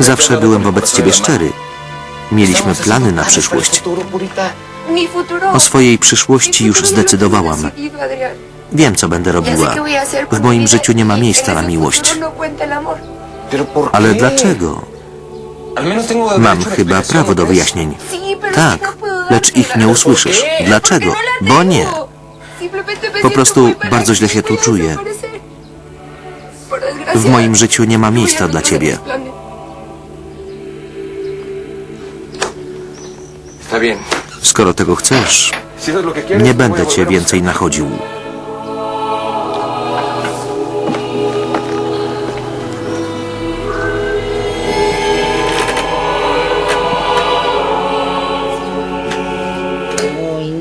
Zawsze byłem wobec ciebie szczery. Mieliśmy plany na przyszłość. O swojej przyszłości już zdecydowałam. Wiem, co będę robiła. W moim życiu nie ma miejsca na miłość. Ale dlaczego? Mam chyba prawo do wyjaśnień. Tak, lecz ich nie usłyszysz. Dlaczego? Bo nie. Po prostu bardzo źle się tu czuję. W moim życiu nie ma miejsca dla ciebie. Skoro tego chcesz, nie będę cię więcej nachodził.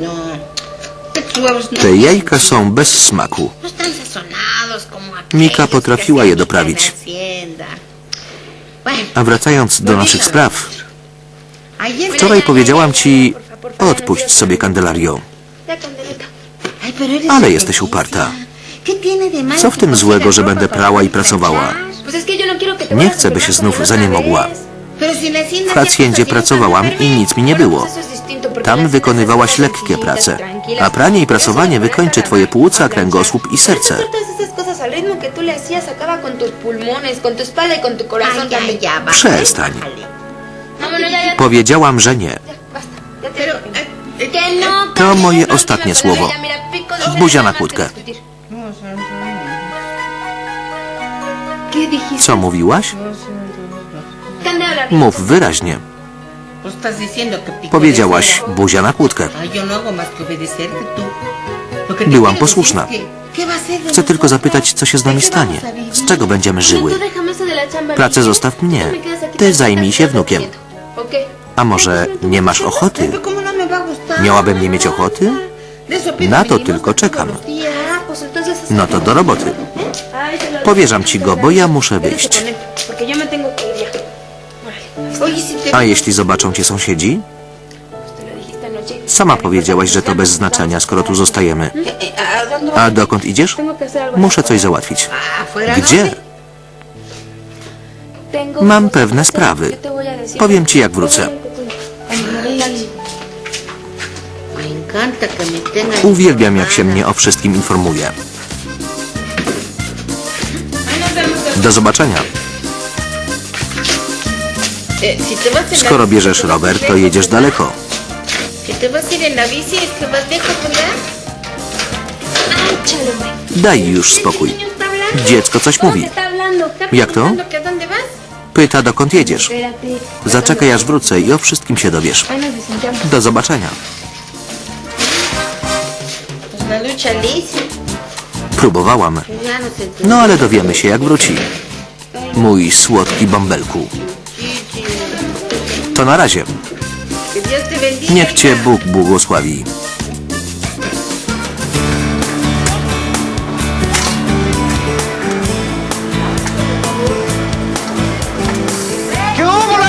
No. No Te jajka są bez smaku. No Mika potrafiła je doprawić. A wracając do naszych spraw, wczoraj powiedziałam ci, odpuść sobie Candelario. Ale jesteś uparta. ¿Qué tiene de malo Co w tym złego, że będę prała i pracowała? Nie chcę, by się znów zaniemogła. W cosas pracowałam i nic mi nie było. Tam wykonywałaś lekkie prace, a pranie i prasowanie wykończy twoje płuca, kręgosłup i serce. Przestań. Powiedziałam, że nie. To moje ostatnie słowo. Buzia na kłódkę. Co mówiłaś? Mów wyraźnie. Powiedziałaś buzia na kłódkę. Byłam posłuszna. decir es que, ¿qué va a ser de Chcę tylko zapytać, co się z nami ¿De qué stanie. Z czego będziemy żyły? Pracę zostaw mnie. Ty zajmij się wnukiem. A może nie masz ochoty? Miałabym nie mieć ochoty? Na to tylko czekam. No to do roboty. Powierzam ci go, bo ja muszę wyjść. A jeśli zobaczą cię sąsiedzi? Sama powiedziałaś, że to bez znaczenia, skoro tu zostajemy. ¿a dokąd idziesz? Muszę coś załatwić. Gdzie? Mam pewne sprawy. Powiem ci, jak wrócę. Uwielbiam, jak się mnie o wszystkim informuje. Do zobaczenia. Eh, Skoro bierzesz rower, to jedziesz daleko. Daj już spokój. Dziecko coś mówi. ¿Está Jak to? Pyta, dokąd jedziesz. Zaczekaj, aż wrócę i o wszystkim się dowiesz. Do zobaczenia. Próbowałam. No ale dowiemy się, jak wróci. Mój słodki bąbelku. To na razie. Niech cię Bóg błogosławi.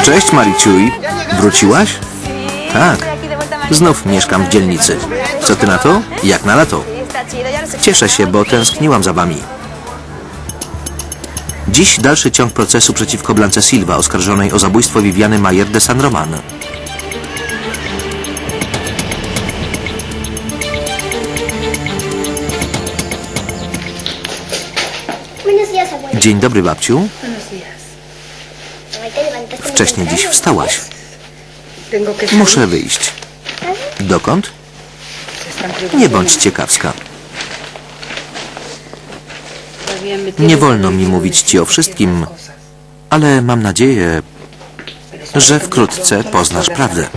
Cześć Mariciuj. Wróciłaś? Tak. Znów mieszkam w dzielnicy. Co ty na to? Jak na lato. Cieszę się, bo tęskniłam za wami. Dziś dalszy ciąg procesu przeciwko Blance Silva, oskarżonej o zabójstwo Viviany Mayer de San Roman. Dzień dobry, babciu. Wcześniej dziś wstałaś. Muszę wyjść. Dokąd? Nie bądź ciekawska. Nie wolno mi mówić ci o wszystkim, ale mam nadzieję, że wkrótce poznasz prawdę. ¿Y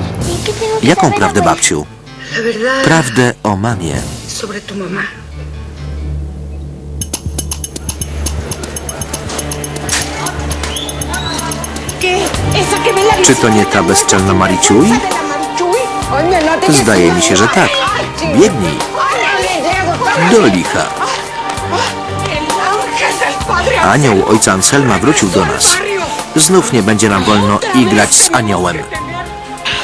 qué tengo que Jaką prawdę, babciu? Prawdę o mamie. Czy to nie ta bezczelna Mariciuj? Zdaje mi się, że tak. Biegnij. Do licha. Anioł ojca Anselma wrócił do nas. Znów nie będzie nam wolno igrać z aniołem.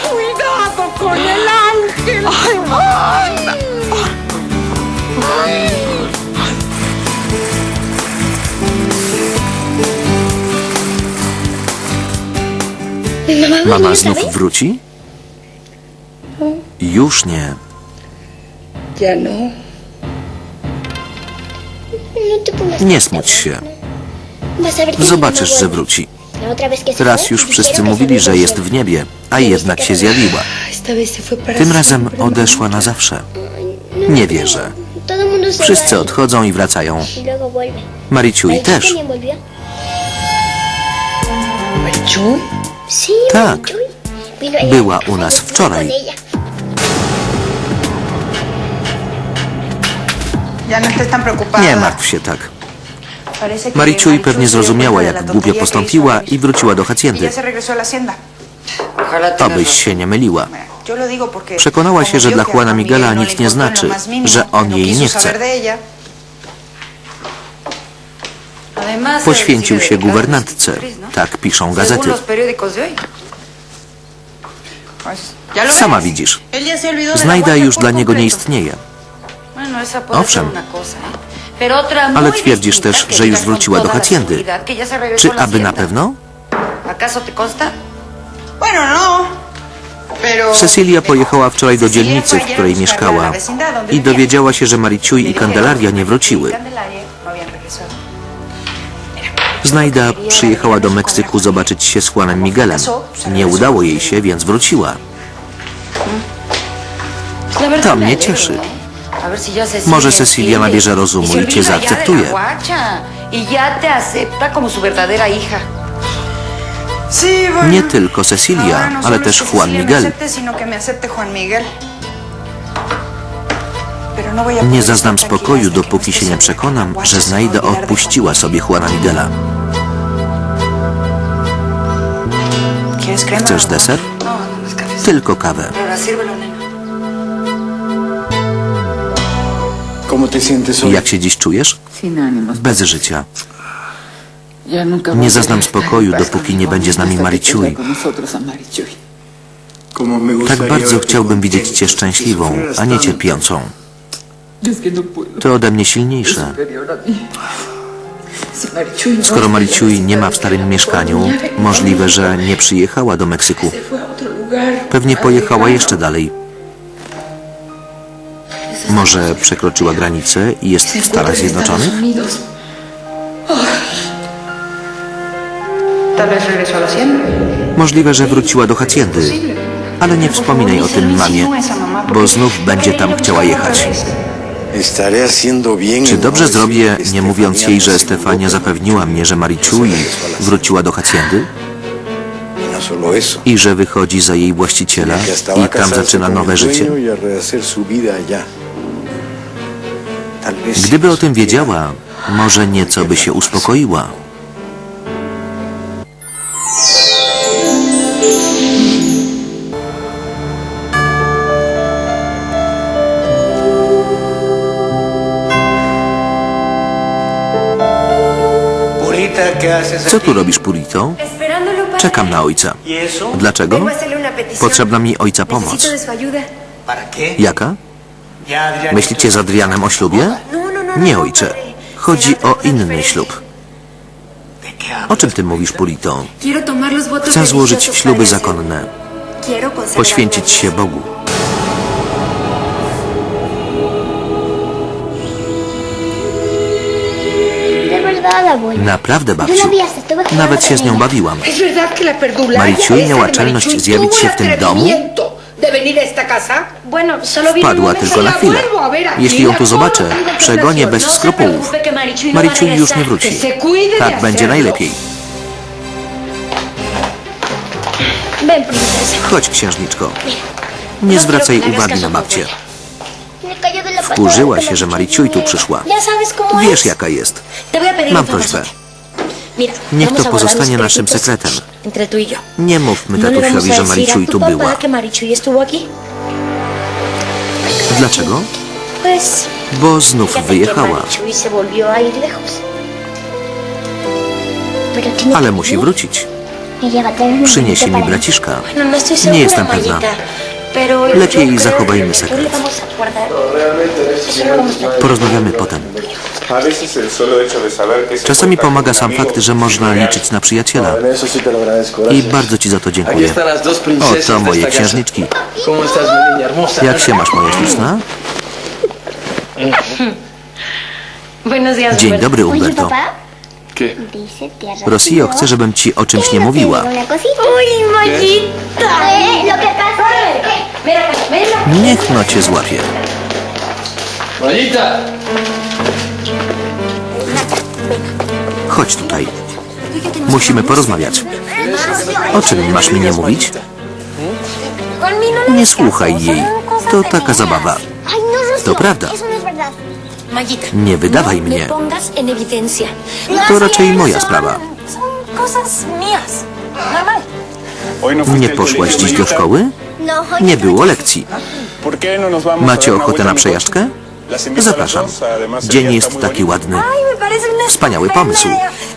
Cuidado con el ángel. Mama znów wróci? Już nie. Ya no. No te pongas Nie smuć się. Vas a ver que mi Zobaczysz, że wróci. La otra vez que se Raz fue, już wszyscy dijeron que se mówili, że jest w niebie, a jednak się zjawiła. Esta vez se fue para Tym razem no odeszła na zawsze. No, Nie no, wierzę. Todo el mundo se Wszyscy va odchodzą i wracają. y luego vuelve. Mariciui Marichu też. también volvió. ¿Marichu? Tak. Marichuy. Była u nas wczoraj. Nie martw się tak. Mariciui pewnie zrozumiała, jak głupio postąpiła i wróciła do haciendy. Obyś się nie myliła. Przekonała się, że dla Juana Juan Miguela Miguel no nic nie znaczy, że on no jej nie chce. Poświęcił się guwernantce. Tak piszą gazety. Sama widzisz. Znajda już dla niego nie istnieje. Owszem. ¿eh? Ale twierdzisz też, że już wróciła do haciendy. Czy aby na pewno? No. Cecilia pojechała wczoraj do dzielnicy, w której mieszkała i dowiedziała się, że Mariciui Le i Candelaria nie wróciły. Znajda przyjechała do Meksyku zobaczyć się z Juanem Miguelem. Nie udało jej się, więc wróciła. To mnie cieszy. Może Cecilia nabierze rozumu i cię zaakceptuje. Nie tylko Cecilia, ale też Juan Miguel. Nie zaznam spokoju, dopóki się nie przekonam, że Guacha se va a Znajda olvidar de odpuściła sobie Juana Miguela. Chcesz deser? Tylko kawę. Jak się dziś czujesz? Bez życia. Nie zaznam spokoju, dopóki nie będzie z nami me Tak bardzo chciałbym widzieć cię szczęśliwą, a nie cierpiącą. To ode mnie silniejsze. Skoro Mariciui nie ma w starym mieszkaniu, możliwe, że nie przyjechała do Meksyku. Pewnie pojechała jeszcze dalej. Może przekroczyła granicę i jest w Stanach Zjednoczonych? Możliwe, że wróciła do haciendy. Ale nie wspominaj o tym mamie, bo znów będzie tam chciała jechać. Czy dobrze zrobię, nie mówiąc jej, że Stefania zapewniła mnie, że Mariciui wróciła do haciendy no i że wychodzi za jej właściciela i tam zaczyna nowe życie? y Gdyby o tym wiedziała, może nieco by się uspokoiła. Co tu robisz, Purito? Czekam na ojca. ¿Y? Dlaczego? Potrzebna mi ojca pomoc. Jaka? Myślicie z Adrianem o ślubie? Nie, ojcze. Chodzi o inny ślub. O czym ty mówisz, Purito? Chcę złożyć śluby zakonne, poświęcić się. Bogu. Naprawdę, babciu. Nawet się z nią bawiłam. ¿Es verdad que la perdularia Mariciui esa miała czelność zjawić się w tym domu? Wpadła tylko na chwilę. Jeśli ją tu zobaczę, przegonię bez. No skrupułów. Marichuy no już nie wróci. Tak będzie najlepiej. Chodź, księżniczko. Nie zwracaj uwagi na babcię. Wkurzyła się, że Mariciui tu przyszła. Wiesz, es. jaka jest. Mam prośbę. Niech to pozostanie naszym sekretem. Nie mówmy No tatusiowi, że Mariciui tu była. Dlaczego? Bo znów wyjechała. Ale que musi wrócić. Przyniesie mi braciszka. No, no segura, Nie jestem pewna. Lepiej zachowajmy sekret. a platicar. Porozmawiamy potem. Czasami pomaga sam fakt, że można liczyć na przyjaciela. Agradezco. I bardzo ci za to dziękuję. Oto moje księżniczki. Jak się masz, moja śliczna? Dzień dobry, Umberto. Rosjo chce, żebym ci o czymś nie mówiła. Cosita. Niech no cię złapie. Chodź tutaj. Musimy porozmawiać. O czym masz mi nie mówić? Nie słuchaj jej. To taka zabawa. To prawda. Nie wydawaj mnie. To raczej moja sprawa. Nie poszłaś dziś do szkoły? No, Nie było lekcji. no Macie ochotę na przejażdżkę? Zapraszam. Dzień jest taki ładny. Wspaniały pomysł.